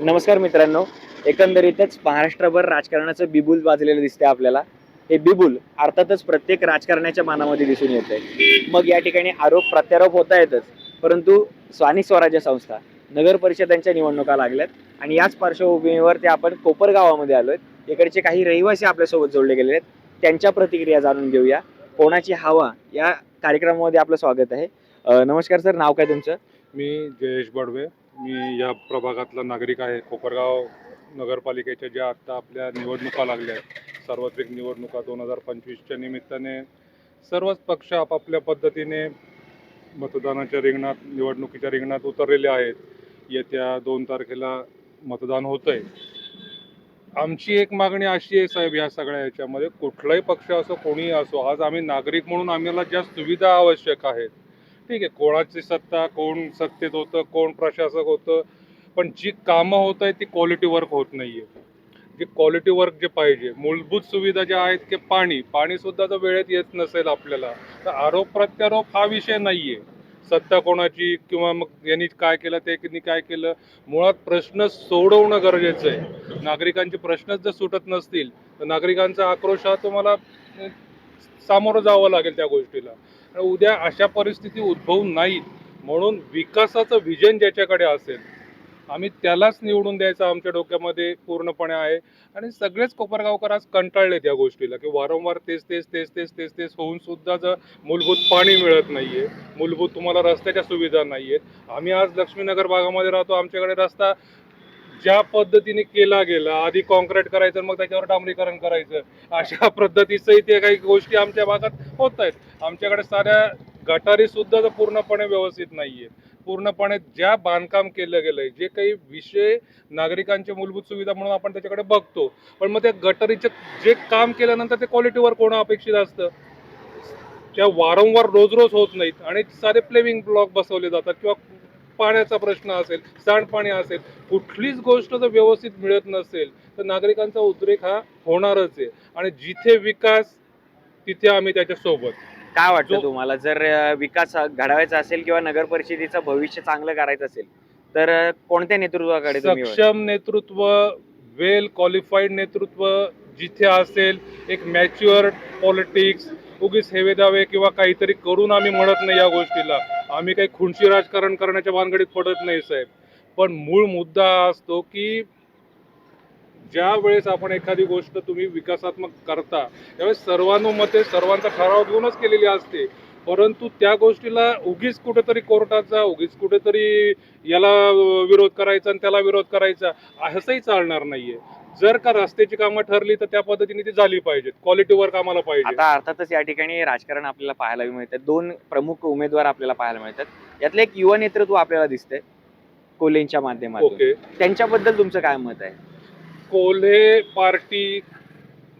नमस्कार मित्रांनो एकंदरीतच महाराष्ट्रभर राजकारणाचं बिबुल वाजलेलं दिसतंय आपल्याला. हे बिबुल अर्थातच प्रत्येक राजकारण्याच्या मानामध्ये दिसून येत आहे मग या ठिकाणी आरोप प्रत्यारोप होता येतच परंतु स्थानिक स्वराज्य संस्था नगर परिषदांच्या निवडणुका लागल्यात आणि याच पार्श्वभूमीवर ते आपण कोपर गावामध्ये आहेत इकडचे काही रहिवासी आपल्यासोबत जोडले गेलेले आहेत. त्यांच्या प्रतिक्रिया जाणून घेऊया. कोणाची हवा या कार्यक्रमामध्ये आपलं स्वागत आहे. नमस्कार सर नाव काय तुमचं? मी जयेश बडवे. मी या प्रभागातला नागरिक आहे. कोपरगाव नगरपालिकेच्या ज्या आत्ता आपल्या निवडणुका लागल्या आहेत सार्वत्रिक निवडणुका दोन हजार पंचवीसच्या निमित्ताने सर्वच पक्ष आपापल्या पद्धतीने मतदानाच्या रिंगणात निवडणुकीच्या रिंगणात उतरलेले आहेत. येत्या दोन तारखेला मतदान होतं आहे आमची एक मागणी अशी आहे साहेब या सगळ्या याच्यामध्ये कुठलाही पक्ष असो कोणीही असो आज आम्ही नागरिक म्हणून आम्हाला ज्या सुविधा आवश्यक आहेत ठीक आहे कोणाची सत्ता कोण सत्तेत होतं कोण प्रशासक होतं पण जी कामं होत आहेत ती क्वालिटी वर्क होत नाहीये. जे क्वालिटी वर्क जे पाहिजे मूलभूत सुविधा ज्या आहेत की पाणी. पाणी सुद्धा जर वेळेत येत नसेल आपल्याला. तर आरोप प्रत्यारोप हा विषय नाहीये. सत्ता कोणाची किंवा मग यांनी काय केलं ते काय केलं मुळात प्रश्न सोडवणं गरजेचं आहे. नागरिकांचे प्रश्नच जर सुटत नसतील तर नागरिकांचा आक्रोश हा तुम्हाला सामोरं जावं लागेल त्या गोष्टीला. उद्या अशा परिस्थिती उद्भवू नाहीत म्हणून विकासाचं विजन ज्याच्याकडे असेल आम्ही त्यालाच निवडून द्यायचं आमच्या डोक्यामध्ये पूर्णपणे आहे. आणि सगळेच कोपरगावकर आज कंटाळलेत या गोष्टीला की वारंवार तेच तेच तेच तेच तेच तेच होऊन सुद्धा जर मूलभूत पाणी मिळत नाही आहे मूलभूत तुम्हाला रस्त्याच्या सुविधा नाही आहेत आम्ही आज लक्ष्मीनगर भागामध्ये राहतो आमच्याकडे रस्ता ज्या पद्धतीने केला गेला आधी कॉन्क्रीट करायचं मग त्याच्यावर डांबरीकरण करायचं अशा पद्धतीचं इथे काही गोष्टी आमच्या भागात होत आहेत. आमच्याकडे साऱ्या गटारी सुद्धा पूर्णपणे व्यवस्थित नाहीये. पूर्णपणे ज्या बांधकाम केलं गेलंय जे काही विषय नागरिकांच्या मूलभूत सुविधा म्हणून आपण त्याच्याकडे बघतो पण मग त्या गटारीचं जे काम केल्यानंतर ते क्वालिटीवर कोण अपेक्षित असतं? त्या वारंवार रोज रोज होत नाहीत आणि सारे प्लेविंग ब्लॉक बसवले जातात किंवा पाण्याचा प्रश्न असेल सांडपाणी असेल कुठलीच गोष्ट जर व्यवस्थित मिळत नसेल तर नागरिकांचा उद्रेक हा होणारच आहे. आणि जिथे विकास तिथे आम्ही त्याच्या सोबत काय वाटतं तुम्हाला? जर विकास घडवायचा असेल किंवा नगर परिषदेचं भविष्य चांगलं करायचं असेल तर कोणत्या नेतृत्वाकडे? सक्षम नेतृत्व वेल क्वालिफाईड नेतृत्व जिथे असेल एक मॅच्युअर पॉलिटिक्स उगीच हेवे दावे किंवा काहीतरी करून आम्ही म्हणत नाही या गोष्टीला. आम्ही काही खुणशी राजकारण करण्याच्या भानगडीत पडत नाही साहेब. पण मूळ मुद्दा असतो की ज्या वेळेस आपण एखादी गोष्ट तुम्ही विकासात्मक करता त्यावेळेस सर्वानुमते सर्वांचा ठराव घेऊनच केलेली असते. परंतु त्या गोष्टीला उगीच कुठेतरी कोर्टाचा उगीच कुठेतरी याला विरोध करायचा आणि त्याला विरोध करायचा असंही चालणार नाहीये. जर का रस्त्याची कामं ठरली तर त्या पद्धतीने ती झाली पाहिजेत. क्वालिटी वर्क आम्हाला पाहिजे. आता अर्थातच या ठिकाणी राजकारण आपल्याला पाहायला मिळतात दोन प्रमुख उमेदवार आपल्याला पाहायला मिळतात. यातलं एक युवा नेतृत्व आपल्याला दिसतंय. कोल्हेंच्या माध्यमातून. ओके. त्यांच्याबद्दल तुमचं काय मत आहे? कोल्हे पार्टी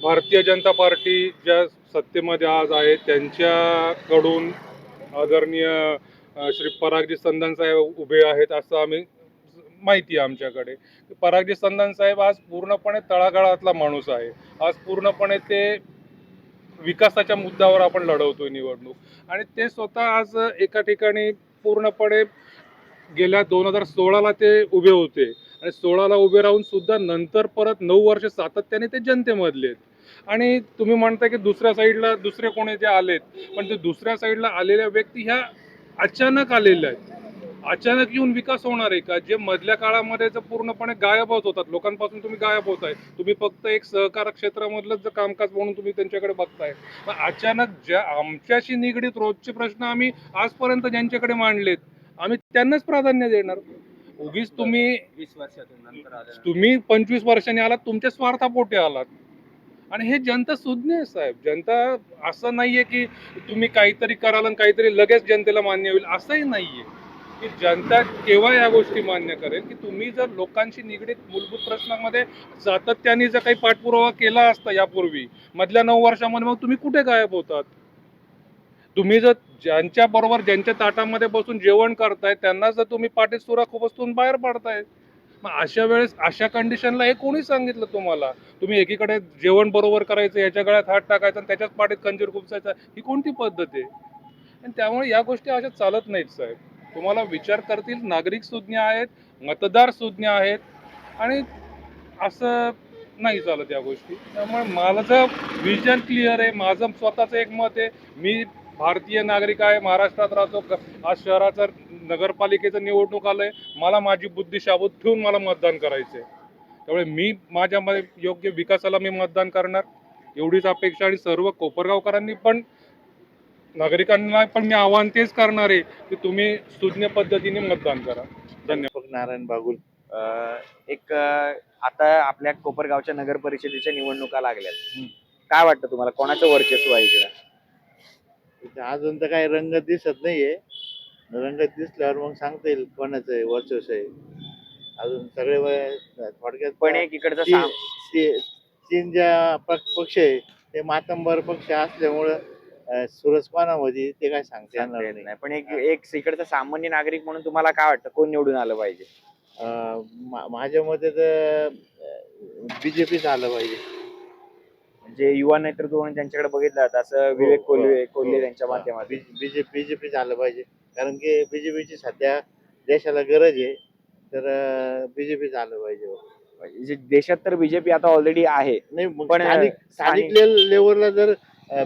भारतीय जनता पार्टी ज्या सत्तेमध्ये आज आहे त्यांच्याकडून आदरणीय अ, श्री परागजी संधान साहेब उभे आहेत असं आम्ही माहिती आहे आमच्याकडे. परागजी संधान साहेब आज पूर्णपणे तळागाळातला माणूस आहे. आज पूर्णपणे ते विकासाच्या मुद्द्यावर आपण लढवतोय निवडणूक. आणि ते स्वतः आज एका ठिकाणी पूर्णपणे गेल्या दोन हजार सोळाला ते उभे होते. आणि सोळाला उभे राहून सुद्धा नंतर परत नऊ वर्ष सातत्याने ते जनतेमधले आहेत. आणि तुम्ही म्हणता की दुसऱ्या साईडला दुसरे कोणी जे आलेत पण ते दुसऱ्या साईडला आलेल्या व्यक्ती ह्या अचानक आलेल्या आहेत. अचानक येऊन विकास होणार आहे का? जे मधल्या काळामध्ये जर पूर्णपणे गायब होत होतात लोकांपासून तुम्ही गायब होत आहे तुम्ही फक्त एक सहकार क्षेत्रामधलंच जर कामकाज म्हणून तुम्ही त्यांच्याकडे बघताय. अचानक ज्या आमच्याशी निगडीत रोजचे प्रश्न आम्ही आजपर्यंत ज्यांच्याकडे मांडलेत आम्ही त्यांनाच प्राधान्य देणार. उगीच तुम्ही वीस वर्षातून तुम्ही पंचवीस वर्षांनी आलात तुमच्या स्वार्थापोटी आलात. आणि हे जनता सुज्ञ आहे साहेब. जनता असं नाहीये की तुम्ही काहीतरी कराल आणि काहीतरी लगेच जनतेला मान्य होईल असंही नाहीये. की जनता केव्हा या गोष्टी मान्य करेल? की तुम्ही जर लोकांशी निगडीत मूलभूत प्रश्नांमध्ये सातत्याने जर काही पाठपुरावा केला असता यापूर्वी मधल्या नऊ वर्षामध्ये मग तुम्ही कुठे गायब होतात? तुम्ही जर ज्यांच्या बरोबर ज्यांच्या ताटामध्ये बसून जेवण करताय त्यांना जर तुम्ही पाठीत सुराख बसून बाहेर पडताय मग अशा वेळेस अशा कंडिशनला हे कोणी सांगितलं तुम्हाला? तुम्ही एकीकडे जेवण बरोबर करायचं याच्या गळ्यात हात टाकायचा आणि त्याच्याच पाठीत खंजीर खुपसायचा ही कोणती पद्धत आहे? आणि त्यामुळे या गोष्टी अशा चालत नाहीत साहेब. तुम्हाला विचार करतील नागरिक सुज्ञ आहेत मतदार सुज्ञ आहेत आणि असं नाही चालत या गोष्टी. त्यामुळे माझं विजन क्लिअर आहे माझं स्वतःचं एक मत आहे. मी भारतीय नागरिक आहे महाराष्ट्रात राहतो. आज शहराचं नगरपालिकेचं निवडणूक आलंय. मला माझी बुद्धी शाबूत ठेवून मला मतदान करायचं आहे त्यामुळे मी माझ्यामध्ये योग्य विकासाला मी मतदान करणार. एवढीच अपेक्षा आणि सर्व कोपरगावकरांनी पण नागरिकांना पण मी आव्हान तेच करणार आहे की तुम्ही सुज्ञ पद्धतीने मतदान करा. धन्यवाद. नारायण बागुल. एक आता आपल्या कोपरगावच्या नगर परिषदेच्या निवडणुका लागल्यात. हम्म. काय वाटतं तुम्हाला? कोणाचं वर्चस्व आहे इकडं? अजून तर काही रंगत दिसत नाहीये. रंगत दिसल्यावर मग सांगता येईल कोणाचं आहे वर्चस्व आहे. अजून सगळे वय- थोडक्यात पण एक इकडचं चीन- साम- ची- चीन ज्या पक्ष पक्ष आहे ते मातंबर पक्ष असल्यामुळं अं, सुरसपानामध्ये ते काय सांगता सांगता येणार येत नाही. नाही. पण एक एक इकडचं सामान्य नागरिक म्हणून तुम्हाला काय वाटतं? कोण निवडून आलं पाहिजे? अं, मा- माझ्या मते तर बीजेपी झालं पाहिजे. म्हणजे युवा नेतृत्व म्हणून त्यांच्याकडे बघितलं जातं असं विवेक हो, कोल्हे हो, कोल्हे हो. त्यांच्या माध्यमातून बीजेपी बीजेपी झालं पाहिजे. कारण की बीजेपीची सध्या देशाला गरज आहे तर बीजेपी झालं पाहिजे म्हणजे देशात तर बीजेपी आता ऑलरेडी आहे. नाही पण, स्थानिक लेवलला जर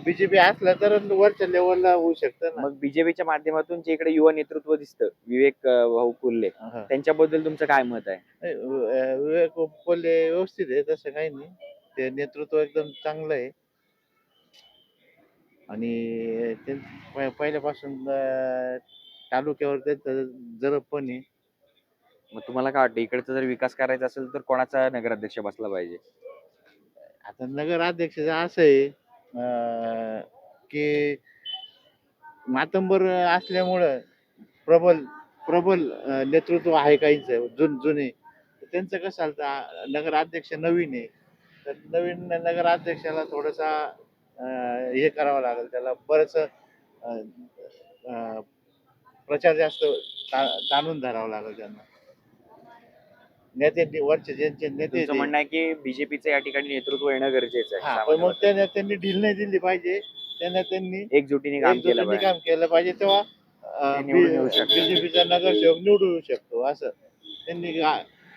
बीजेपी असला तर वरच्या लेवलला होऊ शकतं ना. मग बीजेपीच्या माध्यमातून जे इकडे युवा नेतृत्व दिसतं विवेक भाऊ कोल्हे हा. त्यांच्याबद्दल तुमचं काय मत आहे? विवेक कोल्हे व्यवस्थित आहे तसं काही नाही. ते नेतृत्व एकदम चांगलं आहे. आणि ते पहिल्यापासून अं, तालुक्यावर त्यांचं जरब पण आहे. मग तुम्हाला काय वाटतं इकडचा जर विकास करायचा असेल तर कोणाचा नगराध्यक्ष बसला पाहिजे? आता नगराध्यक्षाचं असं आहे अं, की मातंबर असल्यामुळं प्रबल प्रबल अं, नेतृत्व आहे काहींचं जुन जुने. त्यांचं कसं चालतं? नगराध्यक्ष नवीन आहे. तर नवीन नगराध्यक्षाला थोडासा हे करावं लागेल. त्याला बरंच प्रचार जास्त ताणून धरावा लागेल त्यांना. नेते वरचे ज्यांचे नेते तुमचं म्हणणं आहे की बीजेपीचं या ठिकाणी नेतृत्व येणं गरजेचं हा आहे पण मग सामान्य त्यांना त्यांनी ढील नाही दिली पाहिजे. त्यांना त्यांनी वर्गाला. एकजुटीने काम केलं एकजुटीने पाहिजे. काम केलं पाहिजे तेव्हा ते निवडून येऊ शकतात. बीजेपीचा नगरसेवक निवडून येऊ शकतो असं. त्यांनी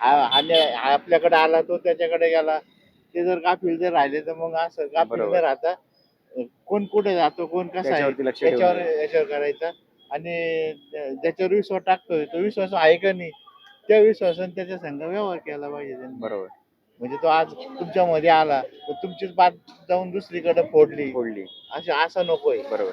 आपल्याकडे आला तो त्याच्याकडे गेला. ते जर गाफील जर राहिले तर मग असं गाफील बरोबर. न राहता कोण कुठे जातो कोण कसा आहे त्याच्यावरती लक्ष त्याच्यावर याच्यावर करायचा. आणि ज्या- ज्याच्यावर विश्वास टाकतोय तो विश्वास आहे का नाही त्या विश्वासाने त्याच्या संघ व्यवहार केला पाहिजे त्यांनी. बरोबर. म्हणजे तो आज तुमच्या मध्ये आला तर तुमचीच बात जाऊन दुसरीकडे फोडली. फोडली. असं असं नकोय बरोबर.